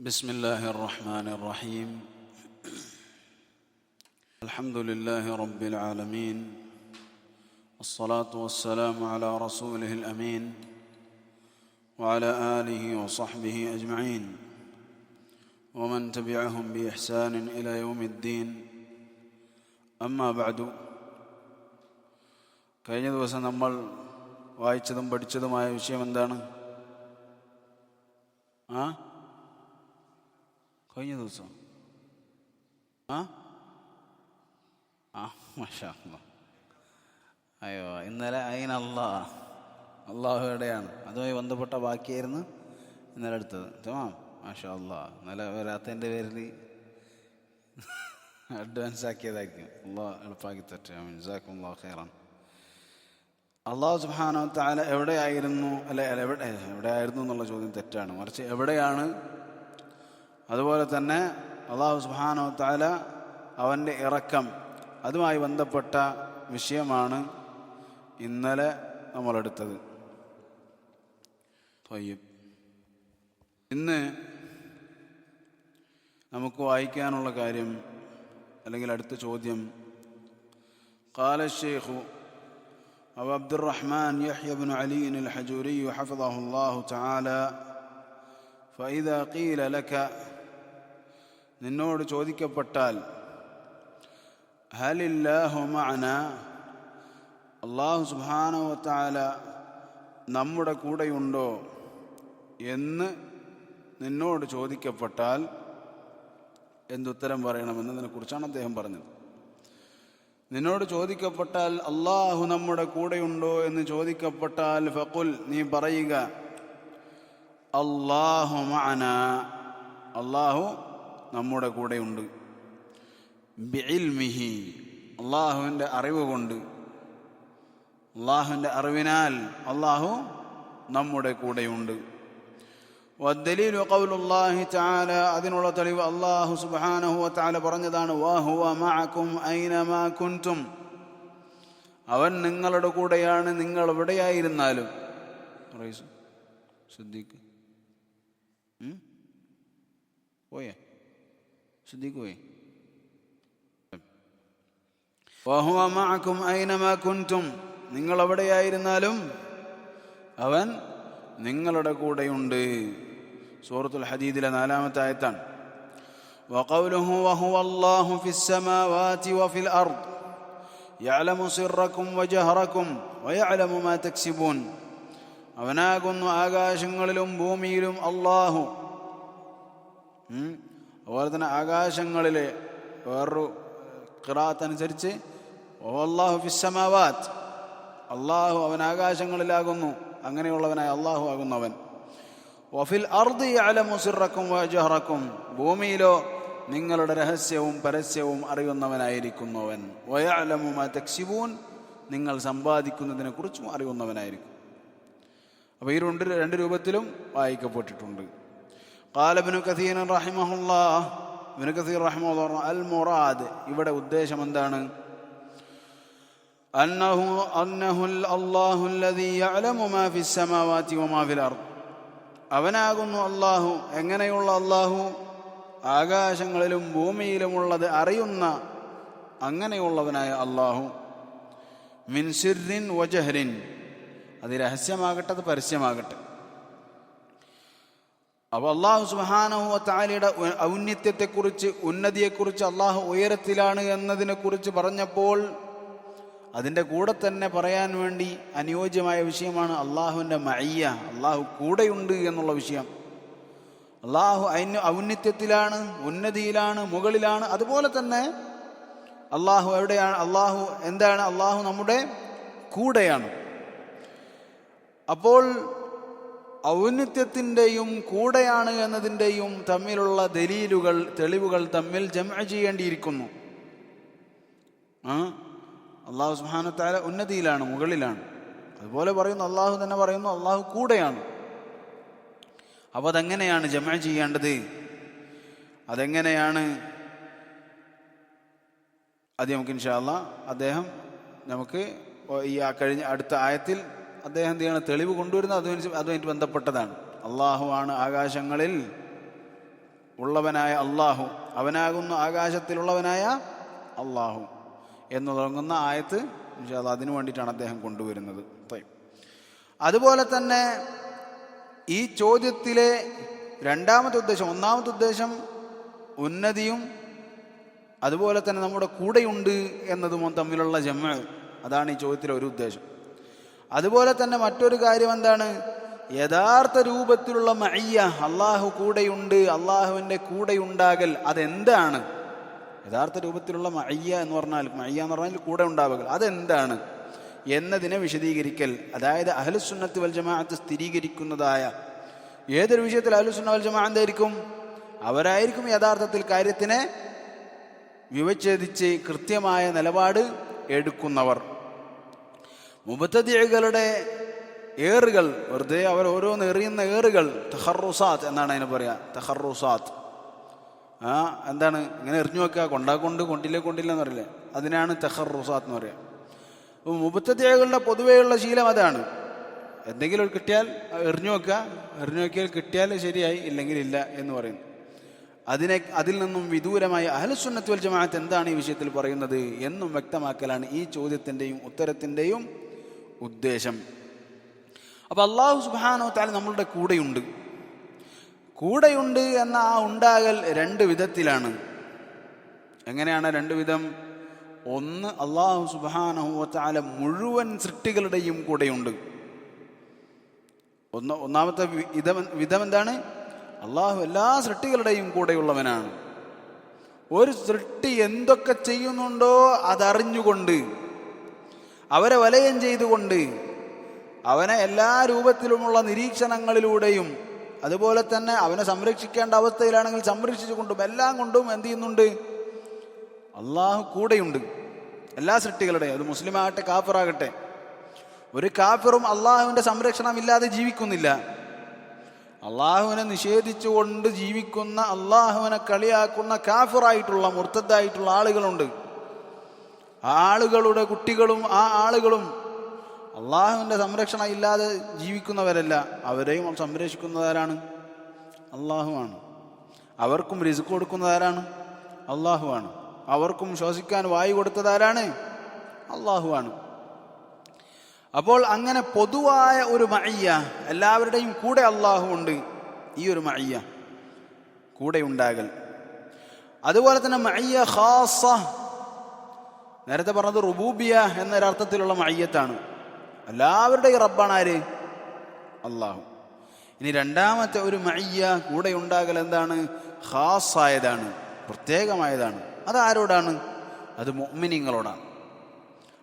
بسم الله الرحمن الرحيم الحمد لله رب العالمين الصلاة والسلام على رسوله الأمين وعلى آله وصحبه أجمعين ومن تبعهم بإحسان إلى يوم الدين أما بعد കഴിഞ്ഞ ദിവസം നമ്മൾ വായിച്ചതും പഠിച്ചതുമായ വിഷയം എന്താണ് ആ കഴിഞ്ഞ ദിവസം. ആ? ആ മഷാ. അയ്യോ ഇന്നലെ അയിൻ അള്ളാ. അള്ളാഹു എവിടെയാണ് അതുമായി ബന്ധപ്പെട്ട ബാക്കിയായിരുന്നു ഇന്നലെ അടുത്തത് ചുമ്മാ മാഷാ അള്ളാ. ഇന്നലെ വരാത്തതിന്റെ പേരിൽ അഡ്വാൻസ് ആക്കിയതായിരിക്കും. അള്ളാഹ് എളുപ്പാക്കി തട്ടെ ജാക്കും അള്ളാഹ് സുബാനോ താല എവിടെയായിരുന്നു? അല്ല, എവിടെ എവിടെയായിരുന്നു എന്നുള്ള ചോദ്യം തെറ്റാണ്. മറിച്ച് എവിടെയാണ് അതുപോലെ തന്നെ അള്ളാഹു സുബാനോ താല അവൻ്റെ ഇറക്കം അതുമായി ബന്ധപ്പെട്ട വിഷയമാണ് ഇന്നലെ നമ്മളെടുത്തത് ത്വയ്യിബ്. ഇന്ന് നമുക്ക് വായിക്കാനുള്ള കാര്യം അല്ലെങ്കിൽ അടുത്ത ചോദ്യം قال الشيخ أبو عبد الرحمن يحيى بن علي الحجوري حفظه الله تعالى فإذا قيل لك നിന്നോട് ചോദിക്കപ്പെട്ടാൽ ഹലില്ലാഹുമാന അള്ളാഹു സുബാനവത്താല നമ്മുടെ കൂടെയുണ്ടോ എന്ന് നിന്നോട് ചോദിക്കപ്പെട്ടാൽ എന്തുത്തരം പറയണമെന്നതിനെ കുറിച്ചാണ് അദ്ദേഹം പറഞ്ഞത്. നിന്നോട് ചോദിക്കപ്പെട്ടാൽ അള്ളാഹു നമ്മുടെ കൂടെയുണ്ടോ? എന്ന് ചോദിക്കപ്പെട്ടാൽ ഫക്കുൽ നീ പറയുക അള്ളാഹു മാന അള്ളാഹു നമ്മുടെ കൂടെയുണ്ട് ബിഇൽമിഹി അള്ളാഹുവിന്റെ അറിവ് കൊണ്ട്. അള്ളാഹുവിന്റെ അറിവിനാൽ അള്ളാഹു നമ്മുടെ കൂടെയുണ്ട് വദ്ദലീലു ഖൗലുല്ലാഹി തആല അതിനുള്ള തെളിവ് അല്ലാഹു സുബ്ഹാനഹു താല പറഞ്ഞതാണ് വഹുവ ഐനമാ അവൻ നിങ്ങളുടെ കൂടെയാണ് നിങ്ങൾ എവിടെയായിരുന്നാലും. റൈസ് സിദ്ദീഖ്. പോയേ? സിദ്ദീഖ് പോയേ വഹുവ മഅകും ഐനമാ കുൻതും നിങ്ങൾ എവിടെയായിരുന്നാലും അവൻ നിങ്ങളുടെ കൂടെയുണ്ട് സൂറത്തുൽ ഹദീദിലെ നാലാമത്തെ ആയത്താണ് وقوله وهو الله في السماوات وفي الأرض يعلم سركم وجهركم ويعلم ما تكسبون അവനാകുന്നു ആകാശങ്ങളിലും ഭൂമിയിലും അള്ളാഹു ഉം. അതുപോലെ തന്നെ ആകാശങ്ങളിലെ വേറൊരു ഖിറാത്ത് അനുസരിച്ച് അള്ളാഹു ഫിസ്സമാവാത്ത് അള്ളാഹു അവൻ ആകാശങ്ങളിലാകുന്നു അങ്ങനെയുള്ളവനായ അള്ളാഹു ആകുന്നവൻ വഫിൽ അർദി അലമുസിറക്കും വജഹറക്കും ഭൂമിയിലോ നിങ്ങളുടെ രഹസ്യവും പരസ്യവും അറിയുന്നവനായിരിക്കുന്നവൻ വയഅലമു മാ തക്സിബൂൻ നിങ്ങൾ സമ്പാദിക്കുന്നതിനെക്കുറിച്ചും അറിയുന്നവനായിരിക്കും അപ്പോൾ ഈ രണ്ട് രണ്ട് രൂപത്തിലും വായിക്കപ്പെട്ടിട്ടുണ്ട്. കാലബിനു കഥീൻ റഹിമഹുല്ലാ ഇബ്നു കഥീർ റഹിമഹുല്ലാ അൽ മുറാദ് ഇവിടെ ഉദ്ദേശം എന്താണ് أنه أنه الله الذي يعلم ما في السماوات وما في الأرض അവനാകുന്നു അള്ളാഹു എങ്ങനെയുള്ള അള്ളാഹു ആകാശങ്ങളിലും ഭൂമിയിലുമുള്ളത് അറിയുന്ന അങ്ങനെയുള്ളവനായ അള്ളാഹു മിൻസിറിൻ വജഹരിൻ അത് രഹസ്യമാകട്ടെ അത് പരസ്യമാകട്ടെ അപ്പോൾ അള്ളാഹു സുഹാനഹു താലിയുടെ ഔന്നത്യത്തെക്കുറിച്ച് ഉന്നതിയെക്കുറിച്ച് അള്ളാഹു ഉയരത്തിലാണ് എന്നതിനെക്കുറിച്ച് പറഞ്ഞപ്പോൾ അതിന്റെ കൂടെ തന്നെ പറയാൻ വേണ്ടി അനുയോജ്യമായ വിഷയമാണ് അള്ളാഹുവിന്റെ മയ്യ അള്ളാഹു കൂടെയുണ്ട് എന്നുള്ള വിഷയം. അള്ളാഹു ഐന്യ ഔന്നത്യത്തിലാണ് ഉന്നതിയിലാണ് മുകളിലാണ് അതുപോലെ തന്നെ അള്ളാഹു എവിടെയാണ് അള്ളാഹു എന്താണ് അള്ളാഹു നമ്മുടെ കൂടെയാണ്. അപ്പോൾ ഔന്നത്യത്തിന്റെയും കൂടെയാണ് എന്നതിന്റെയും തമ്മിലുള്ള ദലീലുകൾ തെളിവുകൾ തമ്മിൽ ജമ ചെയ്യേണ്ടിയിരിക്കുന്നു. അള്ളാഹു സുഹാനത്താല ഉന്നതിയിലാണ് മുകളിലാണ്. അതുപോലെ പറയുന്നു അള്ളാഹു തന്നെ പറയുന്നു അള്ളാഹു കൂടെയാണ്. അപ്പോൾ അതെങ്ങനെയാണ് ജമ ചെയ്യേണ്ടത്? അതെങ്ങനെയാണ്? അത് നമുക്ക് ഇൻഷാല്ല അദ്ദേഹം നമുക്ക് ഈ കഴിഞ്ഞ അടുത്ത ആയത്തിൽ അദ്ദേഹം എന്ത് ചെയ്യണം? തെളിവ് കൊണ്ടുവരുന്നത് അതുമായിട്ട് അതുമായിട്ട് ബന്ധപ്പെട്ടതാണ്. അള്ളാഹു ആണ് ആകാശങ്ങളിൽ ഉള്ളവനായ അള്ളാഹു. അവനാകുന്നു ആകാശത്തിലുള്ളവനായ അള്ളാഹു. എന്ന് തുടങ്ങുന്ന ആയത്ത് അല്ലാ അതിനു വേണ്ടിയിട്ടാണ് അദ്ദേഹം കൊണ്ടുവരുന്നത്. അതുപോലെ തന്നെ ഈ ചോദ്യത്തിലെ രണ്ടാമത്തെ ഉദ്ദേശം ഒന്നാമത്തെ ഉദ്ദേശം ഉന്നതിയും അതുപോലെ തന്നെ നമ്മുടെ കൂടെയുണ്ട് എന്നതും തമ്മിലുള്ള ജമ്മ അതാണ് ഈ ചോദ്യത്തിലെ ഒരു ഉദ്ദേശം. അതുപോലെ തന്നെ മറ്റൊരു കാര്യം എന്താണ്? യഥാർത്ഥ രൂപത്തിലുള്ള മയ്യ അള്ളാഹു കൂടെയുണ്ട് അള്ളാഹുവിന്റെ കൂടെയുണ്ടാകൽ അതെന്താണ്? യഥാർത്ഥ രൂപത്തിലുള്ള മയ്യ എന്ന് പറഞ്ഞാൽ മയ്യ എന്ന് പറഞ്ഞാൽ കൂടെ ഉണ്ടാവുക അതെന്താണ്? എന്നതിനെ വിശദീകരിക്കൽ. അതായത് അഹലുസുന്നത്ത് വൽജമാഅത്ത് സ്ഥിരീകരിക്കുന്നതായ ഏതൊരു വിഷയത്തിൽ അഹലുസുന്ന വൽജമാ എന്തായിരിക്കും? അവരായിരിക്കും യഥാർത്ഥത്തിൽ കാര്യത്തിനെ വിവച്ഛേദിച്ച് കൃത്യമായ നിലപാട് എടുക്കുന്നവർ. മുബത്തതികളുടെ ഏറുകൾ വെറുതെ അവർ ഓരോന്ന് എറിയുന്ന ഏറുകൾ തഹറുസാത്ത് എന്നാണ് അതിന് പറയുക തഹറുസാത്ത്. ആ എന്താണ്? ഇങ്ങനെ എറിഞ്ഞു വെക്കുക കൊണ്ടാക്കൊണ്ട് കൊണ്ടില്ല കൊണ്ടില്ല എന്ന് പറയില്ലേ? അതിനാണ് തഹറുസാത്ത് എന്ന് പറയുക അപ്പോൾ മുബത്തതികളുടെ പൊതുവെയുള്ള ശീലം അതാണ്. എന്തെങ്കിലും കിട്ടിയാൽ എറിഞ്ഞു വെക്കുക എറിഞ്ഞു നോക്കിയാൽ കിട്ടിയാൽ ശരിയായി ഇല്ലെങ്കിൽ ഇല്ല എന്ന് പറയുന്നു. അതിനെ അതിൽ നിന്നും വിദൂരമായ അഹലസുന്നത്ത് വൽ ജമാഅത്ത് എന്താണ് ഈ വിഷയത്തിൽ പറയുന്നത് എന്നും വ്യക്തമാക്കലാണ് ഈ ചോദ്യത്തിന്റെയും ഉത്തരത്തിന്റെയും ഉദ്ദേശം. അപ്പോൾ അള്ളാഹു സുബാനോ താല നമ്മളുടെ കൂടെയുണ്ട്. കൂടെയുണ്ട് എന്ന ആ ഉണ്ടാകൽ രണ്ട് വിധത്തിലാണ്. എങ്ങനെയാണ് രണ്ട് വിധം? ഒന്ന് അള്ളാഹു സുബാനഹുവത്താല താല മുഴുവൻ സൃഷ്ടികളുടെയും കൂടെയുണ്ട്. ഒന്ന് ഒന്നാമത്തെ വിധം വിധം എന്താണ് അള്ളാഹു എല്ലാ സൃഷ്ടികളുടെയും കൂടെയുള്ളവനാണ്. ഒരു സൃഷ്ടി എന്തൊക്കെ ചെയ്യുന്നുണ്ടോ അതറിഞ്ഞുകൊണ്ട് അവരെ വലയം ചെയ്തുകൊണ്ട് അവനെ എല്ലാ രൂപത്തിലുമുള്ള നിരീക്ഷണങ്ങളിലൂടെയും അതുപോലെ തന്നെ അവനെ സംരക്ഷിക്കേണ്ട അവസ്ഥയിലാണെങ്കിൽ സംരക്ഷിച്ചുകൊണ്ടും എല്ലാം കൊണ്ടും എന്ത് ചെയ്യുന്നുണ്ട്? അള്ളാഹു കൂടെയുണ്ട്. എല്ലാ സൃഷ്ടികളുടെയും. അത് മുസ്ലിം ആകട്ടെ കാഫറാകട്ടെ. ഒരു കാഫിറും അള്ളാഹുവിന്റെ സംരക്ഷണം ഇല്ലാതെ ജീവിക്കുന്നില്ല. അള്ളാഹുവിനെ നിഷേധിച്ചുകൊണ്ട് ജീവിക്കുന്ന അള്ളാഹുവിനെ കളിയാക്കുന്ന കാഫിറായിട്ടുള്ള മുർത്തദ്ദായിട്ടുള്ള ആളുകളുണ്ട്. ആളുകളുടെ കുട്ടികളും ആ ആളുകളും അള്ളാഹുവിന്റെ സംരക്ഷണം ഇല്ലാതെ ജീവിക്കുന്നവരല്ല. അവരെയും സംരക്ഷിക്കുന്നതാരാണ്? അള്ളാഹുവാണ്. അവർക്കും റിസ്ക് കൊടുക്കുന്നതാരാണ്? അള്ളാഹുവാണ്. അവർക്കും ശ്വസിക്കാൻ വായു കൊടുത്തതാരാണ്? അള്ളാഹുവാണ്. അപ്പോൾ അങ്ങനെ പൊതുവായ ഒരു മയ്യ എല്ലാവരുടെയും കൂടെ അള്ളാഹു ഉണ്ട്. ഈ ഒരു മയ്യ കൂടെ ഉണ്ടാകൽ. അതുപോലെ തന്നെ മയ്യ ഖാസ നേരത്തെ പറഞ്ഞത് റുബൂബിയ എന്നൊരർത്ഥത്തിലുള്ള മയ്യത്താണ്. എല്ലാവരുടെയും റബ്ബാണ് ആര്? അള്ളാഹു ഇനി രണ്ടാമത്തെ ഒരു മയ്യ കൂടെ ഉണ്ടാകൽ എന്താണ്? ഹാസായതാണ് പ്രത്യേകമായതാണ്. അത് ആരോടാണ് അത് മൊമിനിങ്ങളോടാണ്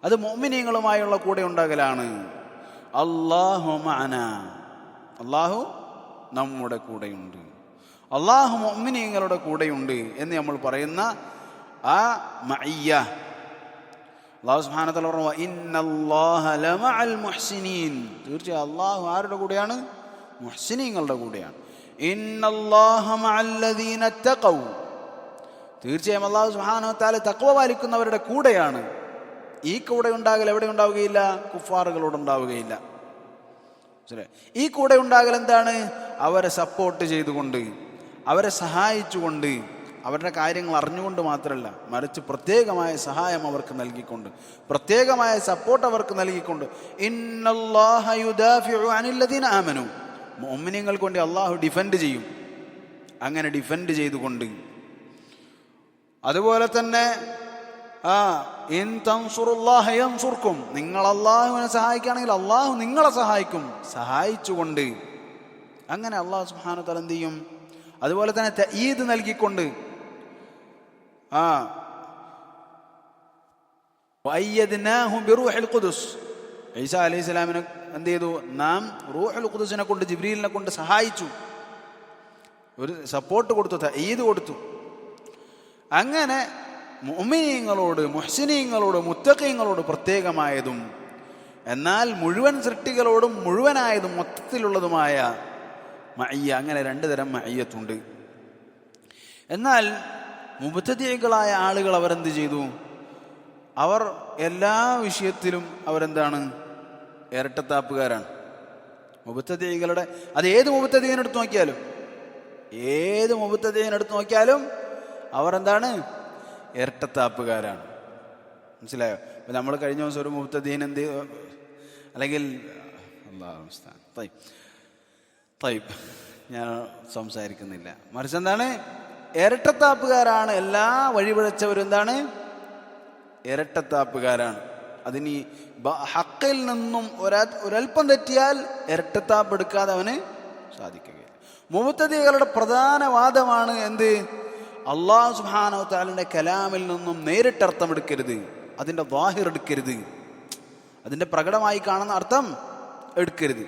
അത് മൊമിനിങ്ങളുമായുള്ള കൂടെ ഉണ്ടാകലാണ്. അള്ളാഹു മഅന. അള്ളാഹു നമ്മുടെ കൂടെയുണ്ട്. അള്ളാഹു മൊമിനിങ്ങളുടെ കൂടെയുണ്ട് എന്ന് നമ്മൾ പറയുന്ന ആ മയ്യ അള്ളാഹു സുബാനത്തല പറഞ്ഞു മുഹ്സിനീൻ. തീർച്ചയായും അള്ളാഹു ആരുടെ കൂടെയാണ്? മുഹ്സിനീങ്ങളുടെ കൂടെയാണ്. തീർച്ചയായും അള്ളാഹു സുബ്ഹാനഹു തആല തഖ്വ പാലിക്കുന്നവരുടെ കൂടെയാണ്. ഈ കൂടെ ഉണ്ടാകൽ എവിടെ ഉണ്ടാവുകയില്ല? കുഫാറുകളോട് ഉണ്ടാവുകയില്ല? ഈ കൂടെ ഉണ്ടാകൽ എന്താണ്? അവരെ സപ്പോർട്ട് ചെയ്തുകൊണ്ട് അവരെ സഹായിച്ചുകൊണ്ട് അവരുടെ കാര്യങ്ങൾ അറിഞ്ഞുകൊണ്ട് മാത്രമല്ല മറിച്ച് പ്രത്യേകമായ സഹായം അവർക്ക് നൽകിക്കൊണ്ട് പ്രത്യേകമായ സപ്പോർട്ട് അവർക്ക് നൽകിക്കൊണ്ട് ഇന്നല്ലാഹ യുദാഫിഉ അനില്ലദീന ആമനു. മുഅ്മിനീങ്ങൾക്ക് വേണ്ടി അള്ളാഹു ഡിഫെൻഡ് ചെയ്യും. അങ്ങനെ ഡിഫെൻഡ് ചെയ്തുകൊണ്ട്. അതുപോലെ തന്നെ ആ ഇൻ തൻസുറുല്ലാഹ യൻസുർക്കും നിങ്ങൾ അള്ളാഹുവിനെ സഹായിക്കുകയാണെങ്കിൽ അള്ളാഹു നിങ്ങളെ സഹായിക്കും. സഹായിച്ചുകൊണ്ട്. അങ്ങനെ അള്ളാഹു സുബ്ഹാനഹു തആല എന്ത് ചെയ്യും? അതുപോലെ തന്നെ ഈദ് നൽകിക്കൊണ്ട്. ആ. ഖുദുസ്. ഈസ അലൈഹി സ്വലാമിനെ എന്ത് ചെയ്തു? നാം റൂഹുൽ ഖുദുസിനെ കൊണ്ട് ജിബ്രീലിനെ കൊണ്ട് സഹായിച്ചു. ഒരു സപ്പോർട്ട് കൊടുത്തു ഈദ് കൊടുത്തു. അങ്ങനെ മുഅ്മിനീങ്ങളോട് മുഹ്സിനീങ്ങളോട് മുത്തഖീങ്ങളോട് പ്രത്യേകമായതും എന്നാൽ മുഴുവൻ സൃഷ്ടികളോടും മുഴുവനായതും മൊത്തത്തിലുള്ളതുമായ മയ്യ അങ്ങനെ രണ്ട് തരം മയ്യത്തുണ്ട് എന്നാൽ മുബത്തതികളായ ആളുകൾ അവരെന്ത് ചെയ്തു? അവർ എല്ലാ വിഷയത്തിലും അവരെന്താണ്? ഇരട്ടത്താപ്പുകാരാണ്. മുബത്തതികളുടെ അത് ഏത് മുബത്തതികനെടുത്ത് നോക്കിയാലും ഏത് മുബത്തതികനെടുത്ത് നോക്കിയാലും അവർ എന്താണ് ഇരട്ടത്താപ്പുകാരാണ്. മനസ്സിലായോ? അപ്പം നമ്മൾ കഴിഞ്ഞ ദിവസം ഒരു മുബത്തദീൻ എന്ത്? അല്ലെങ്കിൽ തൈപ്പ് തൈപ്പ്. ഞാൻ സംസാരിക്കുന്നില്ല. മറിച്ച് എന്താണ്? ഇരട്ടത്താപ്പുകാരാണ്. എല്ലാ വഴിപിഴച്ചവരും എന്താണ്? ഇരട്ടത്താപ്പുകാരാണ്. അതിനി ഹക്കിൽ നിന്നും ഒരാ ഒരൽപ്പം തെറ്റിയാൽ ഇരട്ടത്താപ്പ് എടുക്കാതെ അവന് സാധിക്കുകയില്ല. മുമുത്തതികളുടെ പ്രധാന വാദമാണ് എന്ത്? അള്ളാഹു സുഹാനോ താലിന്റെ കലാമിൽ നിന്നും നേരിട്ട് അർത്ഥം എടുക്കരുത്. അതിന്റെ വാഹിർ എടുക്കരുത്. അതിന്റെ പ്രകടമായി കാണുന്ന അർത്ഥം എടുക്കരുത്.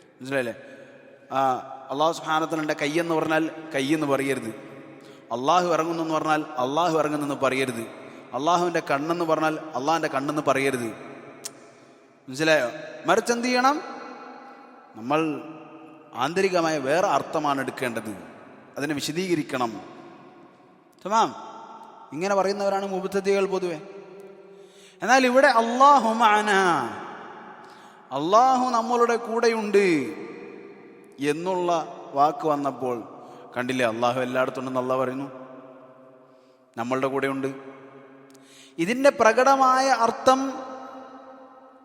മനസ്സിലായില്ലേ? അള്ളാഹു കൈ എന്ന് പറഞ്ഞാൽ കൈ എന്ന് പറയരുത്. അള്ളാഹു ഇറങ്ങുന്നു എന്ന് പറഞ്ഞാൽ അള്ളാഹു ഇറങ്ങുന്നെന്ന് പറയരുത്. അള്ളാഹുവിന്റെ കണ്ണെന്ന് പറഞ്ഞാൽ അള്ളാഹിന്റെ കണ്ണെന്ന് പറയരുത്. മനസ്സിലായോ? മറിച്ച് എന്ത് ചെയ്യണം? നമ്മൾ ആന്തരികമായ വേറെ അർത്ഥമാണ് എടുക്കേണ്ടത്. അതിനെ വിശദീകരിക്കണം. തമാം. ഇങ്ങനെ പറയുന്നവരാണ് മുബുദ്ധതികൾ പൊതുവെ. എന്നാൽ ഇവിടെ അള്ളാഹു മാന അള്ളാഹു നമ്മളുടെ കൂടെയുണ്ട് എന്നുള്ള വാക്ക് വന്നപ്പോൾ കണ്ടില്ലേ? അള്ളാഹു എല്ലായിടത്തും ഉണ്ടെന്ന് അള്ളാഹ് പറയുന്നു. നമ്മളുടെ കൂടെയുണ്ട്. ഇതിന്റെ പ്രകടമായ അർത്ഥം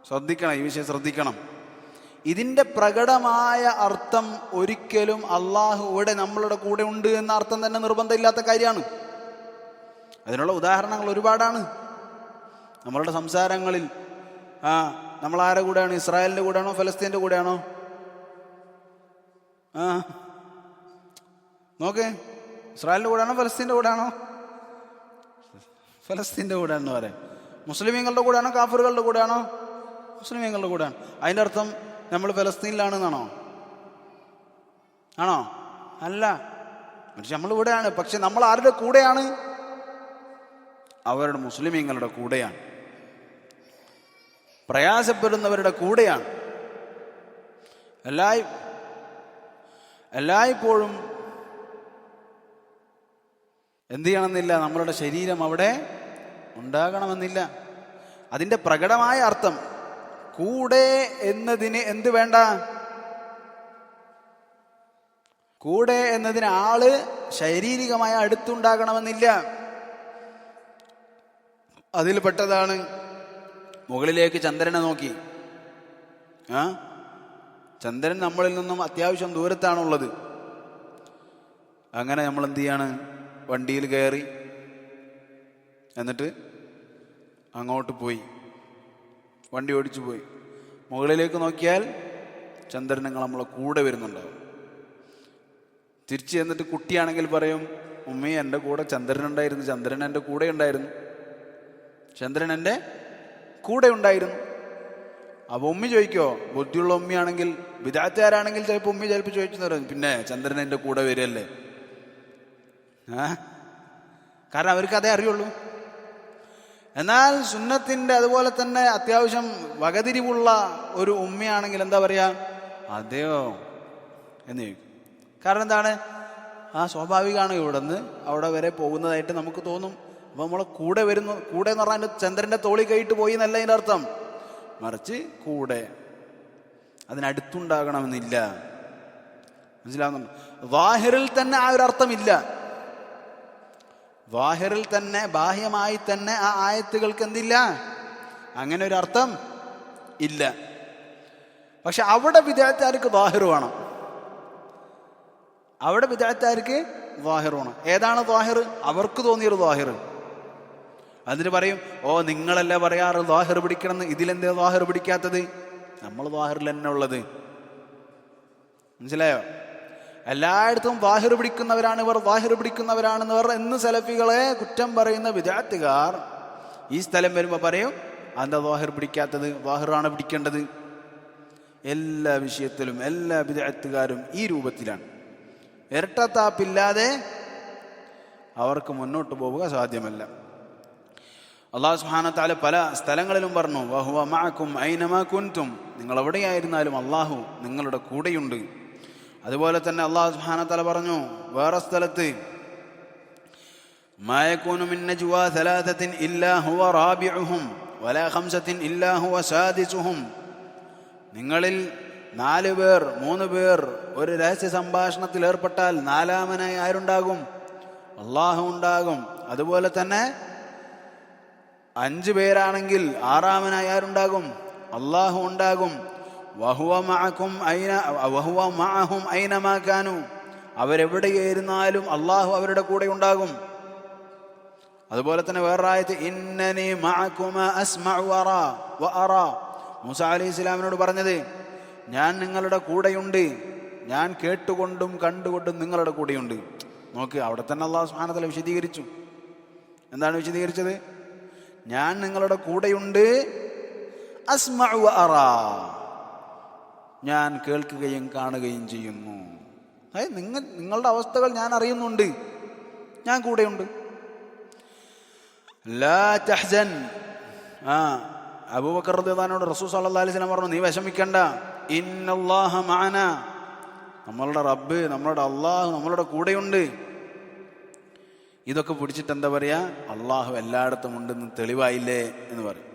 ശ്രദ്ധിക്കണം ഈ വിഷയം ശ്രദ്ധിക്കണം. ഇതിന്റെ പ്രകടമായ അർത്ഥം ഒരിക്കലും അള്ളാഹു ഇവിടെ നമ്മളുടെ കൂടെ ഉണ്ട് എന്ന അർത്ഥം തന്നെ നിർബന്ധമില്ലാത്ത കാര്യമാണ്. അതിനുള്ള ഉദാഹരണങ്ങൾ ഒരുപാടാണ്. നമ്മളുടെ സംസാരങ്ങളിൽ ആ നമ്മൾ ആരുടെ കൂടെയാണ്? ഇസ്രായേലിന്റെ കൂടെയാണോ? ഫലസ്തീന്റെ കൂടെയാണോ? ആ നോക്കേ. ഇസ്രായേലിന്റെ കൂടാണോ ഫലസ്തീന്റെ കൂടാണോ? ഫലസ്തീന്റെ കൂടാണെന്ന് പറയാം. മുസ്ലിമീങ്ങളുടെ കൂടാണോ കാഫറുകളുടെ കൂടാണോ? മുസ്ലിമീങ്ങളുടെ കൂടാണ്. അതിന്റെ അർത്ഥം നമ്മൾ ഫലസ്തീനിലാണെന്നാണോ? ആണോ? അല്ല. പക്ഷെ നമ്മൾ ഇവിടെയാണ്. പക്ഷെ നമ്മൾ ആരുടെ കൂടെയാണ്? അവരുടെ മുസ്ലിമീങ്ങളുടെ കൂടെയാണ്. പ്രയാസപ്പെടുന്നവരുടെ കൂടെയാണ്. എല്ലായി എല്ലായ്പ്പോഴും എന്ത് ചെയ്യണമെന്നില്ല. നമ്മളുടെ ശരീരം അവിടെ ഉണ്ടാകണമെന്നില്ല. അതിന്റെ പ്രകടമായ അർത്ഥം കൂടെ എന്നതിന് എന്ത് വേണ്ട? കൂടെ എന്നതിന് ആൾ ശാരീരികമായ അടുത്തുണ്ടാകണമെന്നില്ല. അതിൽപ്പെട്ടതാണ് മുകളിലേക്ക് ചന്ദ്രനെ നോക്കി. ആ? ചന്ദ്രൻ നമ്മളിൽ നിന്നും അത്യാവശ്യം ദൂരത്താണുള്ളത്. അങ്ങനെ നമ്മൾ എന്ത് ചെയ്യാണ്? വണ്ടിയിൽ കയറി എന്നിട്ട് അങ്ങോട്ട് പോയി. വണ്ടി ഓടിച്ചു പോയി. മുകളിലേക്ക് നോക്കിയാൽ ചന്ദ്രൻ നിങ്ങൾ നമ്മളെ കൂടെ വരുന്നുണ്ടാവും. തിരിച്ചു ചെന്നിട്ട് കുട്ടിയാണെങ്കിൽ പറയും ഉമ്മി എന്റെ കൂടെ ചന്ദ്രൻ ഉണ്ടായിരുന്നു. ചന്ദ്രൻ എന്റെ കൂടെ ഉണ്ടായിരുന്നു. ചന്ദ്രൻ എന്റെ കൂടെ ഉണ്ടായിരുന്നു. അപ്പോൾ ഉമ്മി ചോദിക്കോ ബുദ്ധിയുള്ള ഉമ്മിയാണെങ്കിൽ വിദാറ്റുകാരാണെങ്കിൽ ചിലപ്പോൾ ഉമ്മി ചിലപ്പോൾ ചോദിച്ചു തരും. പിന്നെ ചന്ദ്രൻ എന്റെ കൂടെ വരികയല്ലേ? കാരണം അവർക്ക് അതേ അറിയുള്ളൂ. എന്നാൽ സുന്നത്തിന്റെ അതുപോലെ തന്നെ അത്യാവശ്യം വകതിരിവുള്ള ഒരു ഉമ്മയാണെങ്കിൽ എന്താ പറയാ? അതെയോ? എന്ന് ചോദിക്കും. കാരണം എന്താണ്? ആ സ്വാഭാവികമാണ് ഇവിടെ നിന്ന് അവിടെ വരെ പോകുന്നതായിട്ട് നമുക്ക് തോന്നും. അപ്പോൾ നമ്മൾ കൂടെ വരുന്നു. കൂടെ എന്ന് പറഞ്ഞാൽ ചന്ദ്രന്റെ തോളി കൈയിട്ട് പോയി എന്നല്ല അതിന്റെ അർത്ഥം. മറിച്ച് കൂടെ അതിനടുത്തുണ്ടാകണമെന്നില്ല. മനസ്സിലാവുന്നുണ്ട്? വാഹിറിൽ തന്നെ ആ ഒരു അർത്ഥമില്ല. വാഹിറിൽ തന്നെ ബാഹ്യമായി തന്നെ ആ ആയത്തുകൾക്ക് എന്തില്ല? അങ്ങനെ ഒരു അർത്ഥം ഇല്ല. പക്ഷെ അവിടെ വിദ്യാർത്ഥിക്കാർക്ക് വാഹിർ വേണം. അവിടെ വിദ്യാർത്ഥിക്കാർക്ക് വാഹിർ വേണം. ഏതാണ് വാഹിർ അവർക്ക് തോന്നിയൊരു വാഹിർ അതിന് പറയും ഓ നിങ്ങളല്ലേ പറയാറ് വാഹിർ പിടിക്കണമെന്ന്? ഇതിലെന്തേ വാഹിർ പിടിക്കാത്തത്? നമ്മൾ വാഹിറിൽ തന്നെ ഉള്ളത്. മനസ്സിലായോ? എല്ലായിടത്തും വാഹിർ പിടിക്കുന്നവരാണ് ഇവർ വാഹിർ പിടിക്കുന്നവരാണെന്നവർ എന്ന് സെലഫികളെ കുറ്റം പറയുന്ന വിദ്യാർത്ഥികാർ ഈ സ്ഥലം വരുമ്പോൾ പറയും അന്ത വാഹിർ പിടിക്കാത്തത്? വാഹിറാണ് പിടിക്കേണ്ടത്. എല്ലാ വിഷയത്തിലും എല്ലാ വിദ്യാർത്ഥികാരും ഈ രൂപത്തിലാണ്. ഇരട്ടത്താപ്പില്ലാതെ അവർക്ക് മുന്നോട്ട് പോവുക സാധ്യമല്ല. അള്ളാഹു സുഹാനത്താൽ പല സ്ഥലങ്ങളിലും പറഞ്ഞു വഹുവ മാക്കും ഐനമാ കുൻതും നിങ്ങൾ എവിടെയായിരുന്നാലും അള്ളാഹു നിങ്ങളുടെ കൂടെയുണ്ട്. അതുപോലെ തന്നെ അള്ളാഹു സുബാനത്തല പറഞ്ഞു വേറെ സ്ഥലത്ത് നിങ്ങളിൽ നാല് പേർ മൂന്ന് പേർ ഒരു രഹസ്യ സംഭാഷണത്തിൽ ഏർപ്പെട്ടാൽ നാലാമനായി ആരുണ്ടാകും? അള്ളാഹു ഉണ്ടാകും. അതുപോലെ തന്നെ അഞ്ച് പേരാണെങ്കിൽ ആറാമനായി ആരുണ്ടാകും? അള്ളാഹു ഉണ്ടാകും. വഹുവ മഅക്കും ഐന വഹുവ മഅഹും ഐനമാക്കാനു അവരെവിടെയായിരുന്നാലും അള്ളാഹു അവരുടെ കൂടെ ഉണ്ടാകും. അതുപോലെ തന്നെ വേറൊരായത്ത് ഇന്നനി മഅകുമ അസ്മഉ വറ മൂസ അലി ഇസ്ലാമിനോട് പറഞ്ഞത് ഞാൻ നിങ്ങളുടെ കൂടെയുണ്ട്. ഞാൻ കേട്ടുകൊണ്ടും കണ്ടുകൊണ്ടും നിങ്ങളുടെ കൂടെയുണ്ട്. നോക്കി അവിടെ തന്നെ അള്ളാഹു സുബ്ഹാനഹു വിശദീകരിച്ചു. എന്താണ് വിശദീകരിച്ചത്? ഞാൻ നിങ്ങളുടെ കൂടെയുണ്ട്. അസ്മഉ വഅറ ഞാൻ കേൾക്കുകയും കാണുകയും ചെയ്യുന്നു. അതായത് നിങ്ങൾ നിങ്ങളുടെ അവസ്ഥകൾ ഞാൻ അറിയുന്നുണ്ട്. ഞാൻ കൂടെയുണ്ട്. ആ അബൂബക്കർ റളിയല്ലാഹുവിനോട് റസൂൽ സല്ലല്ലാഹു അലൈഹി വസല്ലം പറഞ്ഞു നീ വിഷമിക്കണ്ട. ഇന്നല്ലാഹ നമ്മളുടെ റബ്ബ് നമ്മളുടെ അള്ളാഹു നമ്മളുടെ കൂടെയുണ്ട്. ഇതൊക്കെ പിടിച്ചിട്ട് എന്താ പറയുക അള്ളാഹു എല്ലായിടത്തും ഉണ്ടെന്ന് തെളിവായില്ലേ എന്ന് പറയും.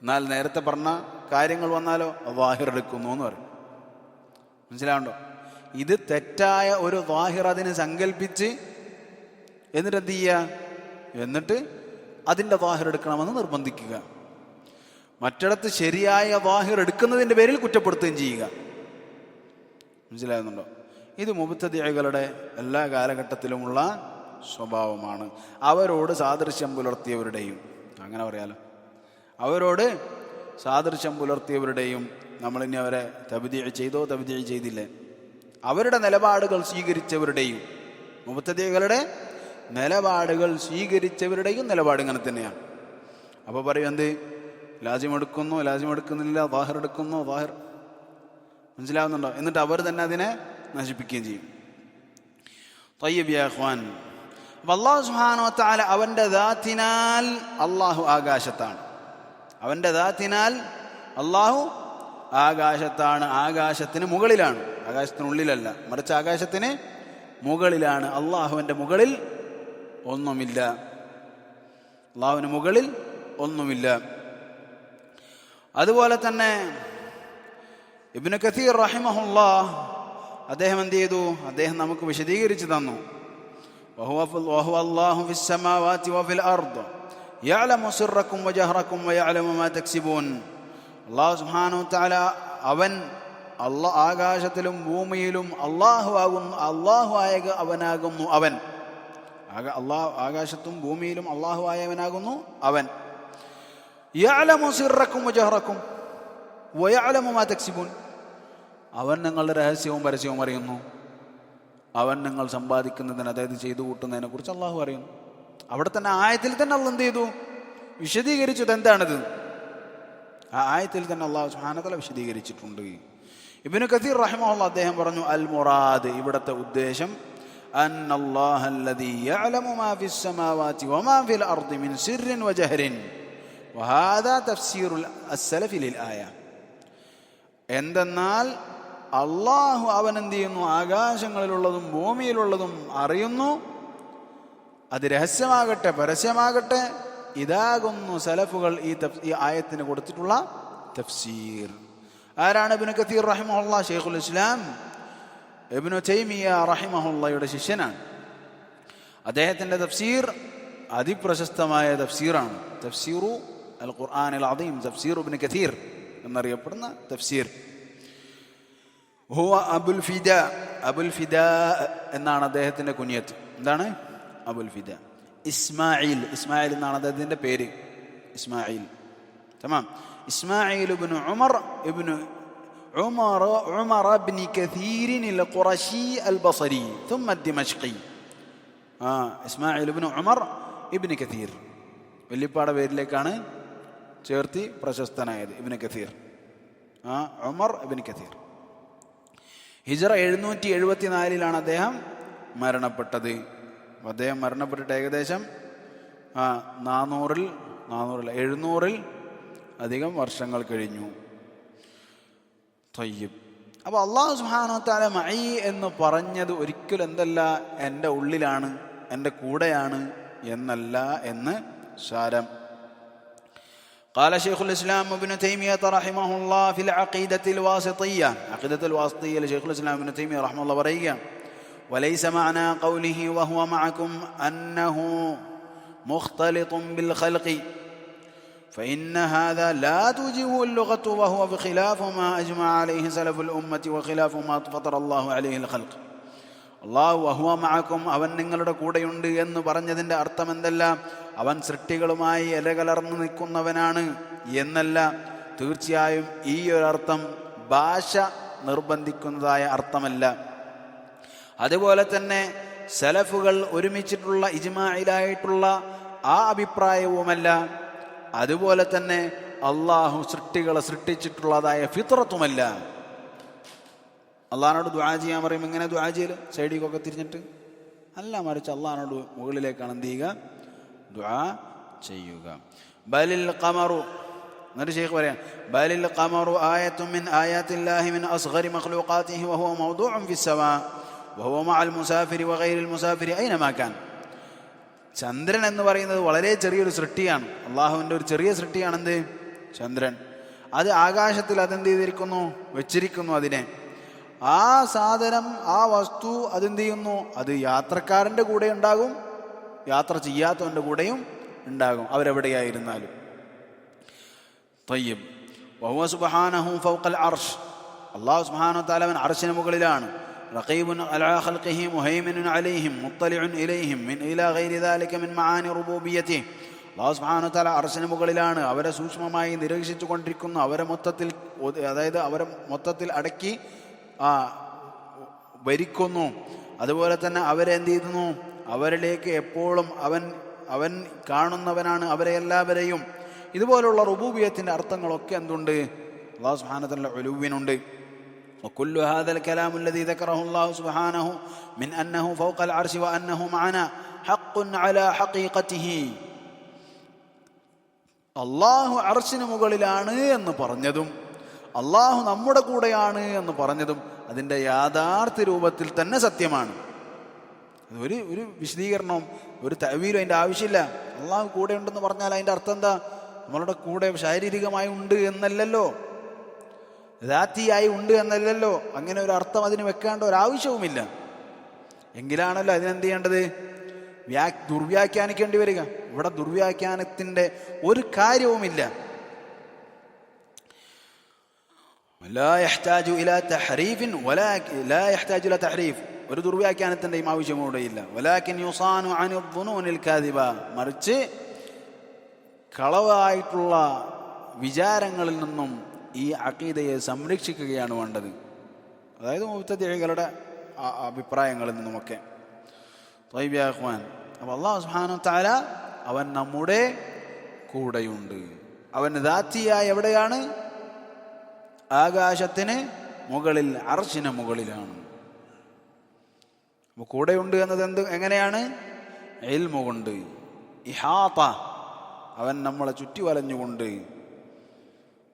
എന്നാൽ നേരത്തെ പറഞ്ഞ കാര്യങ്ങൾ വന്നാലോ? വാഹിറെടുക്കുന്നു എന്ന് പറയും. മനസ്സിലാവണ്ടോ? ഇത് തെറ്റായ ഒരു വാഹിർ അതിനെ സങ്കല്പിച്ച് എന്നിട്ട് എന്ത് ചെയ്യുക എന്നിട്ട് അതിന്റെ വാഹിർ എടുക്കണമെന്ന് നിർബന്ധിക്കുക. മറ്റിടത്ത് ശരിയായ വാഹിർ എടുക്കുന്നതിന്റെ പേരിൽ കുറ്റപ്പെടുത്തുകയും ചെയ്യുക. മനസ്സിലാകുന്നുണ്ടോ? ഇത് മുബത്തതികളുടെ എല്ലാ കാലഘട്ടത്തിലുമുള്ള സ്വഭാവമാണ്. അവരോട് സാദൃശ്യം പുലർത്തിയവരുടെയും. അങ്ങനെ പറയാലോ. അവരോട് സാദൃശ്യം പുലർത്തിയവരുടെയും നമ്മളിനി അവരെ തബിതി ചെയ്തോ തബിതി ചെയ്തില്ലേ? അവരുടെ നിലപാടുകൾ സ്വീകരിച്ചവരുടെയും മുബത്തതികളുടെ നിലപാടുകൾ സ്വീകരിച്ചവരുടെയും നിലപാട് ഇങ്ങനെ തന്നെയാണ്. അപ്പോൾ പറയും എന്ത്? ലാജ്യമെടുക്കുന്നു എടുക്കുന്നു വാഹർ എടുക്കുന്നു വാഹിർ മനസ്സിലാവുന്നുണ്ടോ? എന്നിട്ട് അവർ തന്നെ അതിനെ നശിപ്പിക്കുകയും ചെയ്യും. തയ്യബിയാഹ്വാൻ അപ്പം അള്ളാഹു സുഹാനോ താല അവന്റെ ദാത്തിനാൽ അള്ളാഹു ആകാശത്താണ്. അവന്റെ ദാത്തിനാൽ അള്ളാഹു ആകാശത്താണ് ആകാശത്തിന് മുകളിലാണ്. ആകാശത്തിനുള്ളിലല്ല മറിച്ച് ആകാശത്തിന് മുകളിലാണ്. അള്ളാഹുവിന്റെ മുകളിൽ ഒന്നുമില്ല. അള്ളാഹുവിന് മുകളിൽ ഒന്നുമില്ല. അതുപോലെ തന്നെ ഇബിന് കസീർ റഹിമഹുല്ലാ അദ്ദേഹം എന്ത് ചെയ്തു? അദ്ദേഹം നമുക്ക് വിശദീകരിച്ചു തന്നു. അള്ളാഹു യാലമു സിറക്കും വജഹറക്കും വയാലമുമാ തക്സിബൂൻ. അല്ലാഹു സുബ്ഹാനഹു വതആല അവൻ അല്ല ആകാശത്തിലും ഭൂമിയിലും അള്ളാഹു ആകും അള്ളാഹു ആയ അവനാകുന്നു അവൻ. അള്ളാഹു ആകാശത്തും ഭൂമിയിലും അള്ളാഹു ആയവനാകുന്നു അവൻ. യാലമു സിറക്കും വജഹറക്കും വയാലമുമാ തക്സിബൂൻ. അവൻ നിങ്ങളുടെ രഹസ്യവും പരസ്യവും അറിയുന്നു. അവൻ നിങ്ങൾ സമ്പാദിക്കുന്നതിന് അതായത് ചെയ്തു കൂട്ടുന്നതിനെക്കുറിച്ച് അള്ളാഹു അറിയുന്നു. അവിടെ തന്നെ ആയത്തിൽ തന്നെ അള്ള എന്ത് ചെയ്തു വിശദീകരിച്ചത് എന്താണിത് ആ ആയത്തിൽ തന്നെ അള്ളാഹു സുഹാനതല വിശദീകരിച്ചിട്ടുണ്ട് ഇബിന് കസീർ റഹിമുള്ള അദ്ദേഹം പറഞ്ഞു അൽ മുറാദ് ഇവിടുത്തെ ഉദ്ദേശം أن الله الذي يعلم ما في السماوات وما في الأرض من سر وجهر وهذا تفسير السلف للآية എന്തെന്നാൽ അള്ളാഹു അവൻ എന്ത് ചെയ്യുന്നു ആകാശങ്ങളിലുള്ളതും ഭൂമിയിലുള്ളതും അറിയുന്നു അത് രഹസ്യമാകട്ടെ പരസ്യമാകട്ടെ ഇതാകുന്നു സലഫുകൾ ഈ തഫ് ഈ ആയത്തിന് കൊടുത്തിട്ടുള്ള തഫ്സീർ. ആരാണ് ഇബിന് കത്തീർ റഹിമഹുല്ല ഷെയ്ഖുൽ ഇസ്ലാം. ഇബിനു തൈമിയ റഹിമഹുല്ലയുടെ ശിഷ്യനാണ്. അദ്ദേഹത്തിന്റെ തഫ്സീർ അതിപ്രശസ്തമായ തഫ്സീറാണ്. തഫ്സീറു അൽ ഖുർആൻ അൽ അദീം തഫ്സീർ ഇബിന് കത്തീർ എന്നറിയപ്പെടുന്ന തഫ്സീർ. ഹുവ അബുൽ ഫിദ അബുൽ ഫിദ എന്നാണ് അദ്ദേഹത്തിന്റെ കുനിയത്ത്. എന്താണ്? അബുൽ ഫിദ ഇസ്മായിൽ ഇസ്മായിൽ എന്നാണ് അദ്ദേഹത്തിൻ്റെ പേര് ഇസ്മായിൽ തമാം ഇസ്മായിൽ ഇബ്നു ഉമർ ഇബ്നു عمر عمر بن كثير القرشي البصري ثم الدمشقي آه إسماعيل بن عمر ابن كثير വെല്ലിപ്പാടെ പേരിലേക്കാണ് ചേർത്തി പ്രശസ്തനായത് ഇബിന് കഥീർ ആ ഉമർ ഇബിന് കഥീർ ഹിജറ എഴുന്നൂറ്റി എഴുപത്തിനാലിലാണ് അദ്ദേഹം മരണപ്പെട്ടത് അപ്പൊ അദ്ദേഹം മരണപ്പെട്ടിട്ട് ഏകദേശം ആ നാനൂറിൽ നാനൂറിൽ എഴുന്നൂറിൽ അധികം വർഷങ്ങൾ കഴിഞ്ഞു തയ്യബ് അപ്പോൾ അള്ളാഹു സുബ്ഹാനഹു തആല മഈ എന്ന് പറഞ്ഞത് ഒരിക്കലും എന്തല്ല എൻ്റെ ഉള്ളിലാണ് എൻ്റെ കൂടെയാണ് എന്നല്ല എന്ന് സാരം قال شيخ الإسلام ابن تيمية رحمه الله في العقيدة الواسطية عقيدة الواسطية لشيخ الإسلام ابن تيمية رحمه الله بريئة وليس معنى قوله وهو معكم أنه مختلط بالخلق فإن هذا لا توجبه اللغة وهو بخلاف ما أجمع عليه سلف الأمة وخلاف ما فطر الله عليه الخلق അള്ളാഹു വഹുവ മഴക്കും അവൻ നിങ്ങളുടെ കൂടെയുണ്ട് എന്ന് പറഞ്ഞതിൻ്റെ അർത്ഥം എന്തല്ല അവൻ സൃഷ്ടികളുമായി ഇലകലർന്നു നിൽക്കുന്നവനാണ് എന്നല്ല തീർച്ചയായും ഈ ഒരു അർത്ഥം ഭാഷ നിർബന്ധിക്കുന്നതായ അർത്ഥമല്ല അതുപോലെ തന്നെ സലഫുകൾ ഒരുമിച്ചിട്ടുള്ള ഇജ്മായിലായിട്ടുള്ള ആ അഭിപ്രായവുമല്ല. അതുപോലെ തന്നെ അള്ളാഹു സൃഷ്ടികളെ സൃഷ്ടിച്ചിട്ടുള്ളതായ ഫിത്രത്തുമല്ല അള്ളഹാനോട് ദ്വാ ചെയ്യാൻ പറയും ഇങ്ങനെ ദ്വാ ചെയ്യൽ സൈഡിക്കൊക്കെ തിരിഞ്ഞിട്ട്. അല്ല മറിച്ച് അള്ളഹാനോട് മുകളിലേക്കാണ് എന്ത് ചെയ്യുക? ദ്വാ ചെയ്യുക. ബലിൽ കമറു എന്നിട്ട് ഷെയ്ഖ് പറയാം ബലിൽ കമറു ആയത്തും മിൻ ആയാത്തില്ലാഹി മിൻ അസ്ഗരി വഹുവ മൗദൂഉൻ ഫിസ്സമാ. വഹുവ അൽ മുസാഫിരി വകൈരിൽ മുസാഫിരി. അയിനമാക്കാൻ ചന്ദ്രൻ എന്ന് പറയുന്നത് വളരെ ചെറിയൊരു സൃഷ്ടിയാണ്. അള്ളാഹുവിന്റെ ഒരു ചെറിയ സൃഷ്ടിയാണെന്ത് ചന്ദ്രൻ. അത് ആകാശത്തിൽ അതെന്ത് ചെയ്തിരിക്കുന്നു? വെച്ചിരിക്കുന്നു അതിനെ. ആ സാധനം ആ വസ്തു അതെന്ത് ചെയ്യുന്നു? അത് യാത്രക്കാരന്റെ കൂടെ ഉണ്ടാകും യാത്ര ചെയ്യാത്തവന്റെ കൂടെയും ഉണ്ടാകും. അവരെവിടെയായിരുന്നാലും. തയ്യം വഹുവ സുബാനഹു ഫൗക്കൽ അർഷ്. അള്ളാഹു സുബാനോ താലവൻ അർഷിന് മുകളിലാണ്. رقيب على خلقه مهيمن عليهم مطلع إليهم من إلى غير ذلك من معاني ربوبيته അള്ളാഹു സുബ്ഹാനഹു വ തആല അർശിന് മുകളിലാണ് അവരെ സൂക്ഷ്മമായി നിരീക്ഷിച്ചു കൊണ്ടിരിക്കുന്നു അവരെ മൊത്തത്തിൽ ഒത്- അതായത് അവരെ മൊത്തത്തിൽ അടക്കി ആ ഭരിക്കുന്നു അതുപോലെ തന്നെ അവരെ എന്ത് ചെയ്യുന്നു അവരിലേക്ക് എപ്പോഴും അവൻ അവൻ കാണുന്നവനാണ് അവരെ എല്ലാവരെയും ഇതുപോലുള്ള റുബൂബിയത്തിൻ്റെ അർത്ഥങ്ങളൊക്കെ എന്തുണ്ട് അള്ളാഹു സുബ്ഹാനഹു ഒലുവിനുണ്ട് وكل هذا الكلام الذي ذكره الله سبحانه من أنه فوق العرش وأنه معنا حق على حقيقته അള്ളാഹു അർശിന് മുകളിലാണ് എന്ന് പറഞ്ഞതും അള്ളാഹു നമ്മുടെ കൂടെയാണ് എന്ന് പറഞ്ഞതും അതിൻ്റെ യാഥാർത്ഥ്യ രൂപത്തിൽ തന്നെ സത്യമാണ് അത് ഒരു ഒരു വിശദീകരണവും ഒരു തവീലും അതിൻ്റെ ആവശ്യമില്ല അള്ളാഹു കൂടെ ഉണ്ടെന്ന് പറഞ്ഞാൽ അതിൻ്റെ അർത്ഥം എന്താ നമ്മളുടെ കൂടെ ശാരീരികമായി ഉണ്ട് എന്നല്ലല്ലോ ദാത്തിയായി ഉണ്ട് എന്നല്ലല്ലോ. അങ്ങനെ ഒരു അർത്ഥം അതിന് വെക്കേണ്ട ഒരാവശ്യവുമില്ല എങ്കിലാണല്ലോ അതിനെന്ത് ചെയ്യേണ്ടത്? വ്യാ ദുർവ്യാഖ്യാനിക്കേണ്ടി വരിക. ഇവിടെ ദുർവ്യാഖ്യാനത്തിന്റെ ഒരു കാര്യവുമില്ല. ഒരു ദുർവ്യാഖ്യാനത്തിന്റെയും ആവശ്യമൂടെയില്ല മറിച്ച് കളവായിട്ടുള്ള വിചാരങ്ങളിൽ നിന്നും ഈ അക്കീതയെ സംരക്ഷിക്കുകയാണ് വേണ്ടത്. അതായത് മുത്തതികളുടെ അഭിപ്രായങ്ങളിൽ നിന്നുമൊക്കെ. ത്വയ്ബ്യാഹ്വാൻ അപ്പോൾ അള്ളാഹു സുബ്ഹാനഹു താര അവൻ നമ്മുടെ കൂടെയുണ്ട്. അവൻ ദാത്തിയായി എവിടെയാണ്? ആകാശത്തിന് മുകളിൽ അർച്ചിന് മുകളിലാണ്. അപ്പോൾ കൂടെയുണ്ട് എന്നത് എന്ത് എങ്ങനെയാണ്? എൽമുകൊണ്ട് ഇഹാത്ത അവൻ നമ്മളെ ചുറ്റി വലഞ്ഞുകൊണ്ട്.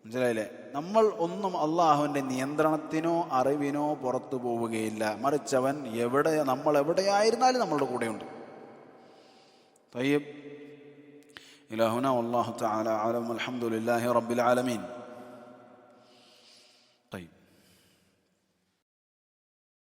മനസ്സിലായില്ലേ? നമ്മൾ ഒന്നും അള്ളാഹുവിൻ്റെ നിയന്ത്രണത്തിനോ അറിവിനോ പുറത്തു പോവുകയില്ല മറിച്ച് അവൻ എവിടെ നമ്മൾ എവിടെയായിരുന്നാലും നമ്മളുടെ കൂടെയുണ്ട് طيب إلى هنا والله تعالى أعلم والحمد لله رب العالمين